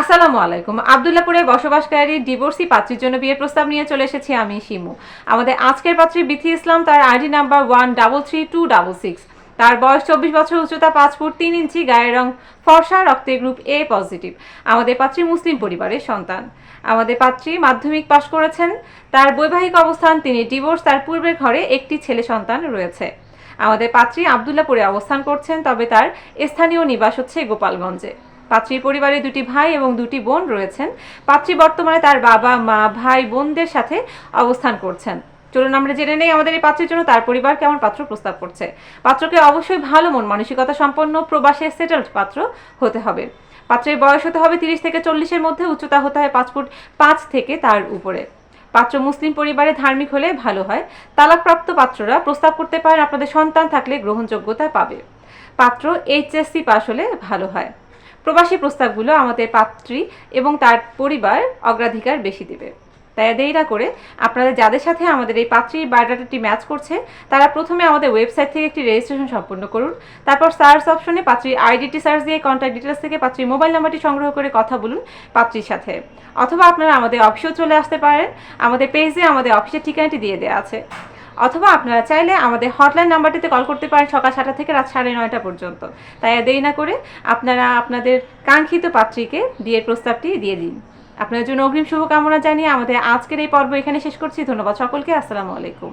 আসসালামু আলাইকুম। আবদুল্লাপুরে বসবাসকারী ডিভোর্সি পাত্রীর জন্য বিয়ের প্রস্তাব নিয়ে চলে এসেছি আমি, শিমু। আমাদের আজকের পাত্রী বিথি ইসলাম, তার ID number one double three two double six. তার বয়স চব্বিশ বছর, উচ্চতা পাঁচ ফুট তিন ইঞ্চি, গায়ের রং ফর্সা রক্তের গ্রুপ এ পজিটিভ। আমাদের পাত্রী মুসলিম পরিবারের সন্তান। আমাদের পাত্রী মাধ্যমিক পাশ করেছেন। তার বৈবাহিক অবস্থান, তিনি ডিভোর্স, তার পূর্বের ঘরে একটি ছেলে সন্তান রয়েছে। আমাদের পাত্রী আবদুল্লাপুরে অবস্থান করছেন, তবে তার স্থানীয় নিবাস হচ্ছে গোপালগঞ্জে। পাত্রীর পরিবারে দুটি ভাই এবং দুটি বোন রয়েছেন। পাত্রী বর্তমানে তার বাবা, মা, ভাই, বোনদের সাথে অবস্থান করছেন। চলুন, আমরা জেনে নেই আমাদের এই পাত্রের জন্য তার পরিবার কেমন পাত্র প্রস্তাব করছে। পাত্রকে অবশ্যই ভালো মন, মানসিকতা সম্পন্ন, প্রবাসে সেটেলড পাত্র হতে হবে। পাত্রের বয়স হতে হবে তিরিশ থেকে চল্লিশের মধ্যে, উচ্চতা হতে হয় পাঁচ ফুট পাঁচ থেকে তার উপরে। পাত্র মুসলিম পরিবারে ধার্মিক হলে ভালো হয়। তালাকপ্রাপ্ত পাত্ররা প্রস্তাব করতে পারেন আপনাদের সন্তান থাকলে গ্রহণযোগ্যতা পাবে। পাত্র এইচএসসি পাশ হলে ভালো হয়। প্রবাসী প্রস্তাবগুলো আমাদের পাত্রী এবং তার পরিবার অগ্রাধিকার বেশি দেবে। তাই দেরি করে আপনাদের যাদের সাথে আমাদের এই পাত্রীর বায়োডাটাটি ম্যাচ করছে, তারা প্রথমে আমাদের ওয়েবসাইট থেকে একটি রেজিস্ট্রেশন সম্পন্ন করুন। তারপর সার্চ অপশনে পাত্রীর আইডিটি সার্চ দিয়ে কন্ট্যাক্ট ডিটেলস থেকে পাত্রীর মোবাইল নাম্বারটি সংগ্রহ করে কথা বলুন পাত্রীর সাথে। অথবা আপনারা আমাদের অফিসেও চলে আসতে পারেন। আমাদের পেজে আমাদের অফিসের ঠিকানাটি দিয়ে দেওয়া আছে। অথবা আপনারা চাইলে আমাদের হটলাইন নাম্বারটিতে কল করতে পারেন সকাল সাতটা থেকে রাত সাড়ে নয়টা পর্যন্ত। তাই দেরি না করে আপনারা আপনাদের কাঙ্ক্ষিত পাত্রীকে বিয়ের প্রস্তাবটি দিয়ে দিন। আপনাদের জন্য অগ্রিম শুভকামনা জানিয়ে আমাদের আজকের এই পর্ব এখানে শেষ করছি। ধন্যবাদ সকলকে। আসসালামু আলাইকুম।